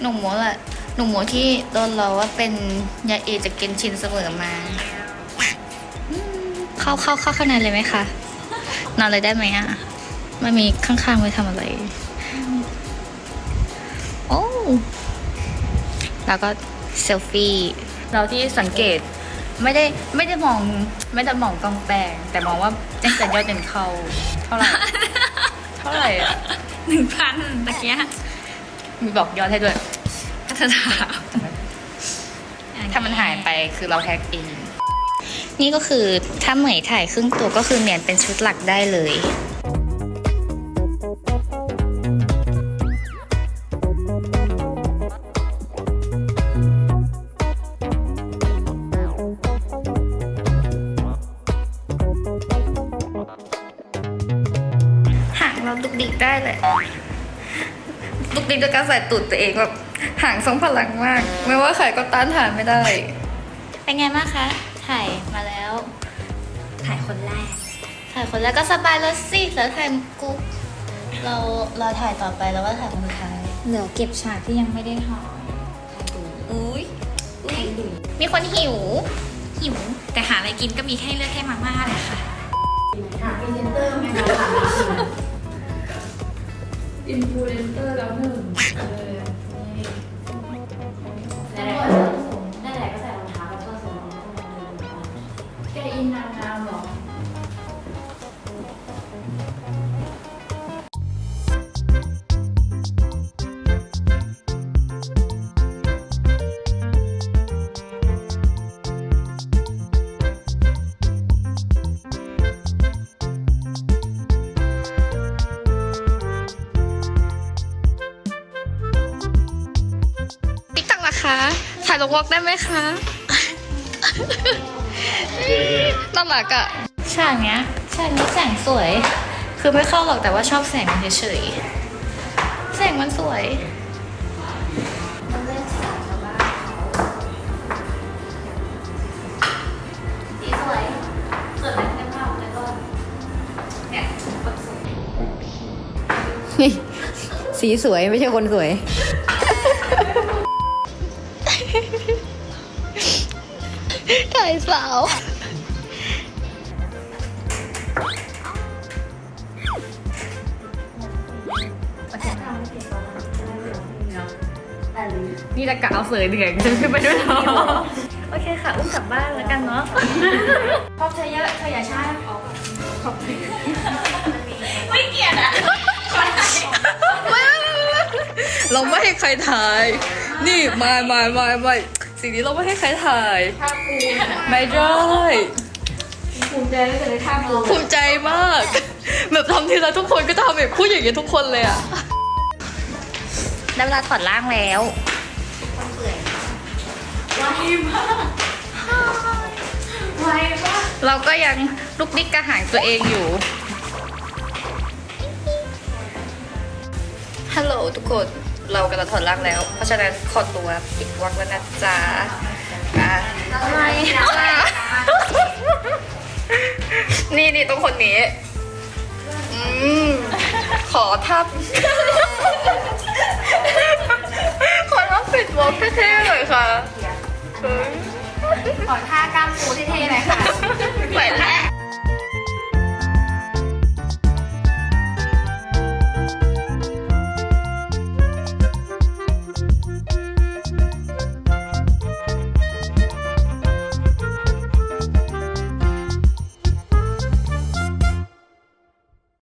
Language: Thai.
หนุ่มหมูแหละหนุ่มหมูที่โดนเราว่าเป็นยาเอจากเกนชินเสมอมาอืมเข้าเข้าเข้าข้างในเลยไหมคะนอนเลยได้ไหมอะไม่มีข้างๆไว้ทำอะไร โอ้แล้วก็เซลฟี่เราที่สังเกตไม่ได้ไม่ได้มองไม่ได้มองกองแปงแต่มองว่าแจ้งแต่ยอดเงินเข้าเท่าไหร่เท่าไหร่อะหนึ่งพันตะเกียมีบอกยอดให้ด้วย พัฒนาถ้ามันหายไปคือเราแฮกเอง นี่ก็คือถ้าเหมยถ่ายครึ่งตัวก็คือเนียนเป็นชุดหลักได้เลย หางเราดุกดิกได้เลยดุกดิกด้วยการใส่ตูดตัวเองแบบ หางทรงพลังมาก ไม่ว่าใครก็ต้านทานไม่ได้ เป็นไงบ้างคะ ถ่ายมาแล้ว ถ่ายคนแรก ถ่ายคนแรกก็สบายแล้วสิแล้วถ่ายกุ๊กเราเราถ่ายต่อไปแล้วว่าถ่ายคนสุดท้าย เหลือเก็บฉากที่ยังไม่ได้ถ่ายอุ้ยใครดูมีคนหิว หิว แต่หาอะไรกินก็มีแค่เลือกแค่มาม่าเลยค่ะอินฟลูเอนเซอร์แล้วหนึ่ง คะ ถ่ายลงวอล์กได้ไหมคะน่ารักอะฉากเนี้ยฉากนี้แสงสวย คือไม่เข้าหรอกแต่ว่าชอบแสงมันเฉยๆแสงมันสวยสีสวยสวยไหมแค่ภาพแล้วก็เนี่ยแบบสวยสีสวยไม่ใช่คนสวย ถ่ายสาว นี่จะกะเอาเสยเหนื่อยจะขึ้นไปด้วยเหรอโอเคค่ะ อุ้มกลับบ้านแล้วกันเนาะชอบเธอเยอะเธออย่าช้าออกไม่เกลียดอะเราไม่ให้ใครถ่าย นี่มามามามาสิ่งนี้เราไม่ให้ใครถ่าย ท่าปูนไม่ได้ ภูมิใจแล้วจะเลยท่าปูนภูมิใจมาก แบบทำทีละทุกคนก็จะทำแบบพูดอย่างนี้ทุกคนเลยอะได้เวลาถอดร่างแล้วไวมากเราก็ยังลุกดิกกระหางตัวเองอยู่ ฮัลโหลทุกคน เรากำลังถอดร่างแล้ว เพราะฉะนั้นขอตัวปิดวักแล้วนะจ๊ะอะอะไรอะนี่นี่ต้องคนนี้ อืม ขอทับ ขอทับปิดวอล์กเท่ๆหน่อยค่ะเฮ้ยขอท่ากล้ามปูที่